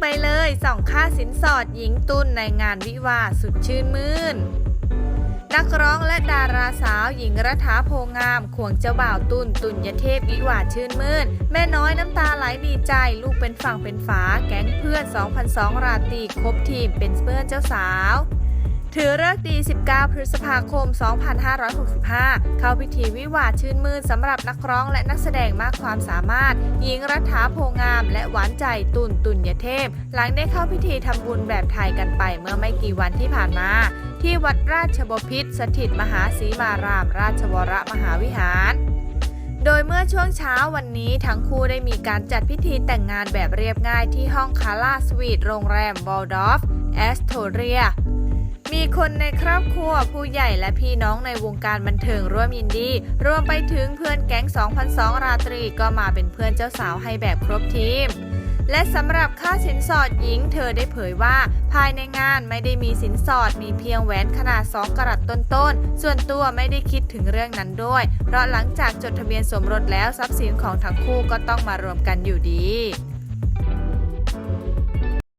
ไปเลยส่องค่าสินสอดหญิงตุนในงานวิวาสุดชื่นมื่น นักร้องและดาราสาวหญิงรัฐาโพงาม ควงเจ้าบ่าวตุนตุนยเทพวิวาชื่นมื่น แม่น้อยน้ำตาไหลดีใจ ลูกเป็นฝั่งเป็นฝา แก๊งเพื่อน 2002 ราตรีครบทีมเป็นเพื่อนเจ้าสาว ถือเลิกดี 19 พฤษภาคม 2565 เข้าพิธีวิวาห์ชื่นมื่นสำหรับนักร้องและนักแสดงมากความสามารถ หญิงรัฐาโพงาม และหวานใจตุนตุนยเทพ หลังได้เข้าพิธีทำบุญแบบไทยกันไปเมื่อไม่กี่วันที่ผ่านมา ที่วัดราชบพิตรสถิตมหาศรีมาราม ราชวรมหาวิหารโดยเมื่อช่วงเช้าวันนี้ทั้งคู่ได้มีการจัดพิธีแต่งงานแบบเรียบง่ายที่ห้องคาร่าสวีทโรงแรมวอลดอฟแอสโทเรีย มีคนในครอบครัวผู้ใหญ่และพี่น้องในวงการบันเทิงร่วมยินดี รวมไปถึงเพื่อนแก๊ง 2002 ราตรีก็มาเป็นเพื่อนเจ้าสาวให้แบบครบทีม และสำหรับค่าสินสอดหญิงเธอได้เผยว่า ภายในงานไม่ได้มีสินสอดมีเพียงแหวนขนาด 2กรัตต้นๆ ส่วนตัวไม่ได้คิดถึงเรื่องนั้นด้วย เพราะหลังจากจดทะเบียนสมรสแล้วทรัพย์สินของทั้งคู่ก็ต้องมารวมกันอยู่ดี